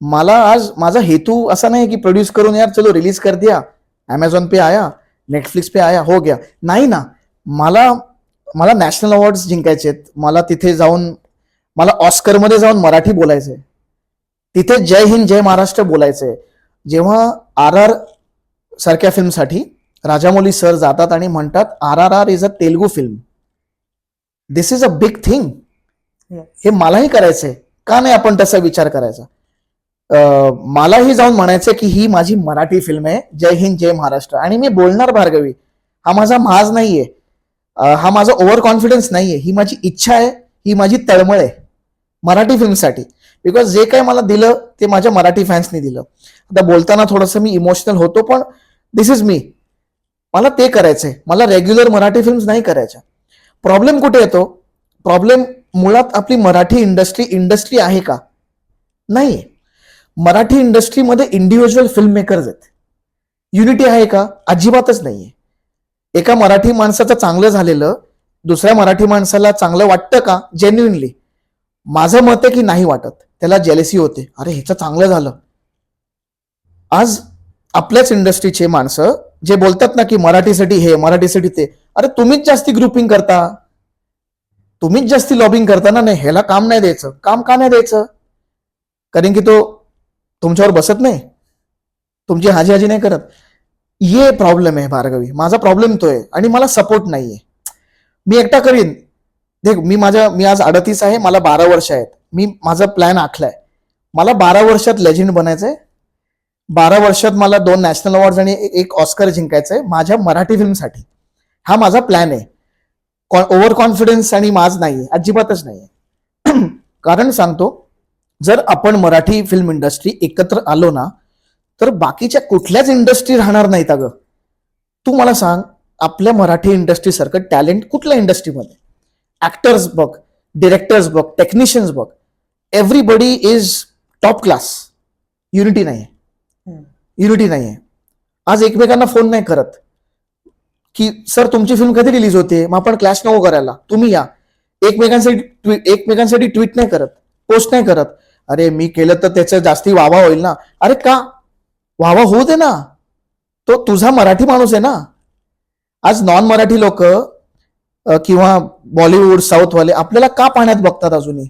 मला आज माझा हेतू असा नाही की प्रोड्यूस करून यार चलो रिलीज कर दिया अमेझॉन पे आया नेटफ्लिक्स पे आया हो गया. नाही ना. मला मला नॅशनल अवॉर्ड जिंकायचे आहेत. मला तिथे जाऊन मला ऑस्करमध्ये जाऊन मराठी बोलायचंय. तिथे जय हिंद जय महाराष्ट्र बोलायचंय. जेव्हा आर आर सारख्या फिल्मसाठी राजामौली सर जातात आणि म्हणतात R R R is a Telugu film this is a big thing हे मलाही करायचंय. का नाही आपण तसा विचार करायचा? मलाही जाऊन म्हणायचं की ही माझी मराठी फिल्म आहे. जय हिंद जय महाराष्ट्र. आणि मी बोलणार भार्गवी हा माझा माज नाहीये. हा माझा ओव्हर कॉन्फिडन्स नाहीये. ही माझी इच्छा आहे. ही माझी तळमळ आहे. मराठी फिल्मसाठी बिकॉज जे काही मला दिलं ते माझ्या मराठी फॅन्सनी दिलं. आता बोलताना थोडंसं मी इमोशनल होतो पण दिस इज मी मला ते करायचंय. मला रेग्युलर मराठी फिल्म्स नाही करायच्या. प्रॉब्लेम कुठे येतो? प्रॉब्लेम मुळात आपली मराठी इंडस्ट्री इंडस्ट्री आहे का? नाही मराठी इंडस्ट्रीमध्ये इंडिव्हिज्युअल फिल्म मेकर्स आहेत. युनिटी आहे का? अजिबातच नाहीये. एका मराठी माणसाचं चांगलं झालेलं दुसऱ्या मराठी माणसाला चांगलं वाटतं का? जेन्युनली माझं मत आहे की नाही वाटत. त्याला जेलेसी होते. अरे ह्याचं चांगलं झालं. आज आपल्याच इंडस्ट्रीचे माणसं जे बोलतात ना की मराठीसाठी हे मराठीसाठी ते अरे तुम्हीच जास्ती ग्रुपिंग करता. तुम्हीच जास्ती लॉबिंग करता ना. नाही ह्याला काम नाही द्यायचं. काम का नाही द्यायचं? कारण की तो तुमच्यावर बसत नाही. तुमची हाजी हाजी नाही करत. ये प्रॉब्लेम आहे भार्गवी. माझा प्रॉब्लेम तो आहे आणि मला सपोर्ट नाहीये. मी एकटा करीन. देख मी माझ्या मी आज अडतीस आहे मला बारा वर्ष आहेत. मी माझा प्लॅन आखलाय. मला बारा वर्षात लेजेंड बनायचंय. बारा वर्षात मला दोन नॅशनल अवॉर्ड आणि एक ऑस्कर जिंकायचंय माझ्या मराठी फिल्मसाठी हा माझा प्लॅन आहे. ओव्हर कॉन्फिडन्स आणि माज नाही अजिबातच नाही कारण सांगतो जर आपण मराठी फिल्म इंडस्ट्री एकत्र आलो ना तर बाकीच्या कुठल्याच इंडस्ट्री राहणार नाहीत अगं. तू मला सांग आपल्या मराठी इंडस्ट्री सारखं टॅलेंट कुठल्या इंडस्ट्रीमध्ये ऍक्टर्स बघ डिरेक्टर्स बघ टेक्निशियन्स बघ. Everybody is top class unity नाही हम्म. युनिटी नाही आहे आज एकमेकांना फोन नाही करत. की सर तुमची फिल्म कधी रिलीज होते? मग आपण क्लॅश नको करायला. तुम्ही या. एकमेकांसाठी एकमेकांसाठी ट्विट नाही करत पोस्ट नाही करत. अरे मी केलं तर त्याचं जास्ती वावा होईल ना. अरे का? वावा होऊ दे ना. तो तुझा मराठी माणूस आहे ना. आज नॉन मराठी लोक किंवा बॉलिवूड साऊथवाले आपल्याला का पाण्यात बघतात अजूनही?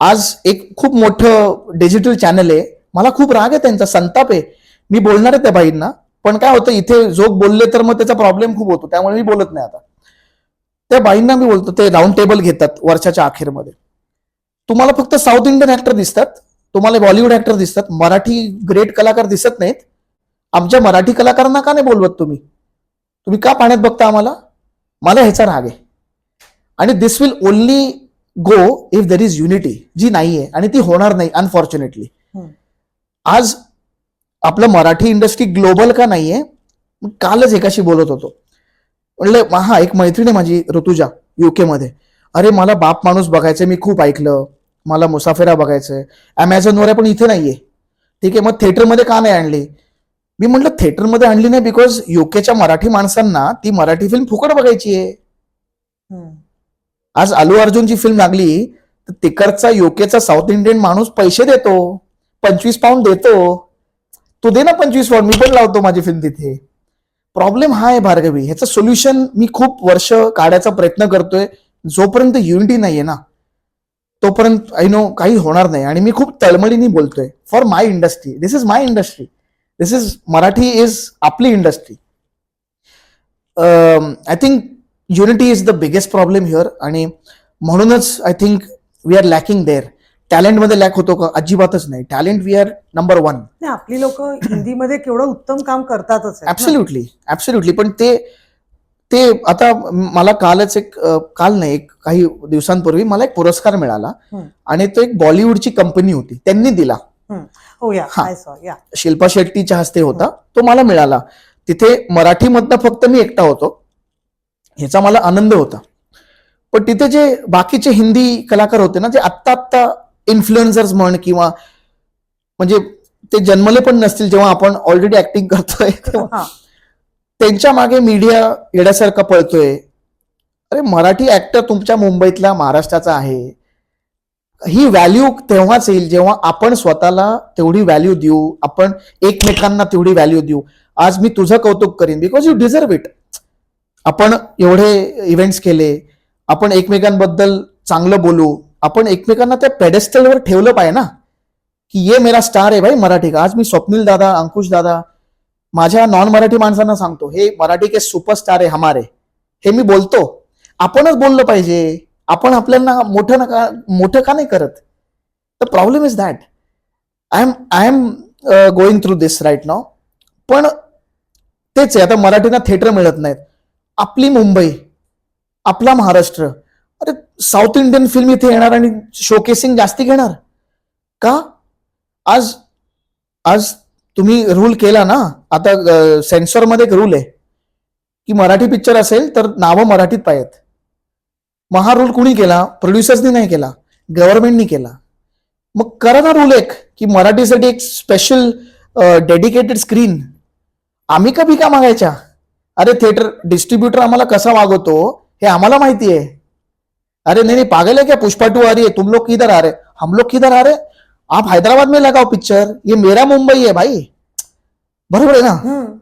आज एक खूप मोठं डिजिटल चॅनल आहे. मला खूप राग आहे त्यांचा संताप आहे. मी बोलणार आहे त्या बाईंना पण काय होतं इथे जोक बोलले तर मग त्याचा प्रॉब्लेम खूप होतो. त्यामुळे मी बोलत नाही आता. त्या बाईंना मी बोलतो ते राऊंड टेबल घेतात वर्षाच्या अखेरमध्ये. तुम्हाला फक्त साऊथ इंडियन ऍक्टर दिसतात. तुम्हाला बॉलिवूड ऍक्टर दिसतात. मराठी ग्रेट कलाकार दिसत नाहीत. आमच्या मराठी कलाकारांना का नाही बोलवत तुम्ही? तुम्ही का पाण्यात बघता आम्हाला? मला ह्याचा राग आहे. आणि this will only go if there is unity जी नाहीये. आणि ती होणार नाही अनफॉर्च्युनेटली. आज आपलं मराठी इंडस्ट्री ग्लोबल का नाहीये? कालच एकाशी बोलत होतो. म्हणलं हा एक मैत्रीण आहे माझी ऋतुजा युके मध्ये. अरे मला बाप माणूस बघायचंय मी खूप ऐकलं. मला मुसाफिरा बघायचंय. अमेझॉनवर आहे पण इथे नाहीये. ठीक आहे मग थिएटरमध्ये का नाही आणली? मी म्हटलं थिएटरमध्ये आणली नाही बिकॉज युकेच्या मराठी माणसांना ती मराठी फिल्म फुकट बघायची आहे. आज अल्लू अर्जुनची फिल्म लागली तर तिकडचा युकेचा साऊथ इंडियन माणूस पैसे देतो. पंचवीस पाऊंड देतो. तू दे ना पंचवीस पाऊंड मी पण लावतो माझी फिल्म तिथे. प्रॉब्लेम हा आहे भार्गवी ह्याचं सोल्युशन मी खूप वर्ष काढायचा प्रयत्न करतोय. जोपर्यंत युनिटी नाहीये ना तोपर्यंत आय नो काही होणार नाही. आणि मी खूप तळमळीने बोलतोय. For my industry this is my industry this is Marathi is आपली industry I think unity is the biggest problem here आणि म्हणूनच I think we are lacking there टॅलेंटमध्ये lack होतो का? अजिबातच नाही. Talent we are number one नाही आपली लोक हिंदीमध्ये केवढं उत्तम काम करतातच. ऍब्सोल्युटली ऍब्सोल्युटली पण ते ते आता मला कालच एक काल नाही एक काही दिवसांपूर्वी मला एक पुरस्कार मिळाला. आणि तो एक बॉलिवूडची कंपनी होती. त्यांनी दिला. हो. या. हा. शिल्पा शेट्टीच्या हस्ते होता. तो मला मिळाला. तिथे मराठीमधनं फक्त मी एकटा होतो. ह्याचा मला आनंद होता. पण तिथे जे बाकीचे हिंदी कलाकार होते ना जे आत्ता आत्ता इन्फ्लुएन्सर्स म्हण किंवा म्हणजे ते जन्मले पण नसतील जेव्हा आपण ऑलरेडी ऍक्टिंग करतोय तेव्हा. त्यांच्या मागे मीडिया येण्यासारखा पळतोय. अरे मराठी ऍक्टर तुमच्या मुंबईतला महाराष्ट्राचा आहे. ही व्हॅल्यू तेव्हाच येईल जेव्हा आपण स्वतःला तेवढी व्हॅल्यू देऊ आपण एकमेकांना तेवढी व्हॅल्यू देऊ. आज मी तुझं कौतुक करीन बिकॉज यू डिझर्व इट आपण एवढे इव्हेंट्स केले आपण एकमेकांबद्दल चांगलं बोलू आपण एकमेकांना त्या पेडेस्टलवर ठेवलं पाहिजे ना की ये मेरा स्टार आहे भाई मराठी का. आज मी स्वप्नील दादा अंकुश दादा माझ्या नॉन मराठी माणसांना सांगतो हे मराठी के सुपरस्टार आहे हमारे. हे मी बोलतो. आपणच बोललं पाहिजे. आपण आपल्याला मोठं नका मोठं का नाही करत? The problem is that I am I am going through this right now पण तेच आहे आता मराठीना थिएटर मिळत नाहीत. आपली मुंबई आपला महाराष्ट्र. अरे साऊथ इंडियन फिल्म इथे येणार आणि शोकेसिंग जास्ती घेणार? का? आज आज तुम्ही रूल केला ना आता सेन्सॉरमध्ये एक रूल आहे. की मराठी पिक्चर असेल तर नावं मराठीत पाहिजेत. मग हा रूल कुणी केला? प्रोड्युसर्सनी नाही केला. गव्हर्नमेंटनी केला. मग करा ना रूल एक की मराठीसाठी एक स्पेशल डेडिकेटेड स्क्रीन आम्ही का भिका मागायच्या? अरे थिएटर डिस्ट्रीब्युटर आम्हाला कसा वागवतो हे आम्हाला माहिती आहे. अरे नाही नाही पागल आहे क्या? पुष्पा टू आ रही है तुम लोग किधर आ रहे? हम लोग किधर आ रहे? आप हैदराबाद में लगाओ पिक्चर ये मेरा मुंबई है भाई। बरोबर आहे ना.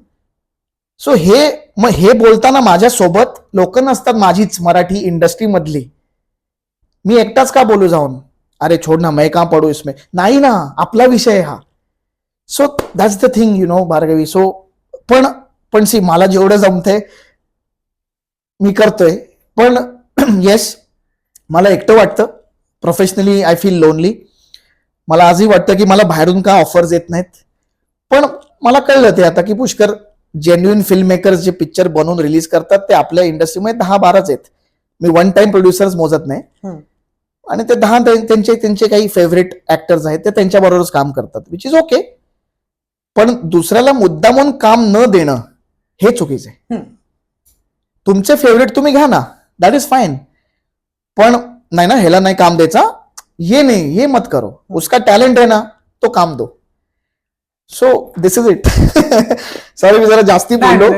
सो हे मग हे बोलताना माझ्यासोबत लोक नसतात माझीच मराठी इंडस्ट्री मधली. मी एकटाच का बोलू जाऊन? अरे छोड ना मैं का पडू इसमें? नाही ना आपला विषय हा. So that's the thing you know Bhargavi. So पण पण सी मला जेवढं जमतंय मी करतोय. पण येस मला एकटं वाटतं. प्रोफेशनली आय फील लोनली मला आजही वाटतं की मला बाहेरून का ऑफर्स येत नाहीत? पण मला कळलं ते आता की पुष्कर जेन्युइन फिल्म मेकर्स जे पिक्चर बनवून रिलीज करतात ते आपल्या इंडस्ट्रीमध्ये दहा बाराच आहेत. मी वन टाइम प्रोड्युसर्स मोजत नाही. आणि ते दहा त्यां- त्यांचे त्यांचे काही फेवरेट ऍक्टर्स आहेत ते त्यांच्याबरोबरच काम करतात विच इज ओके पण दुसऱ्याला मुद्दामून काम न देणं हे चुकीचं आहे. तुमचे फेवरेट तुम्ही घ्या ना. दॅट इज फाईन पण नाही ना ह्याला नाही काम द्यायचा ये नाही ये मत करो। उसका टॅलेंट आहे ना तो काम दो। So this is it sorry मी जरा जास्ती बोललो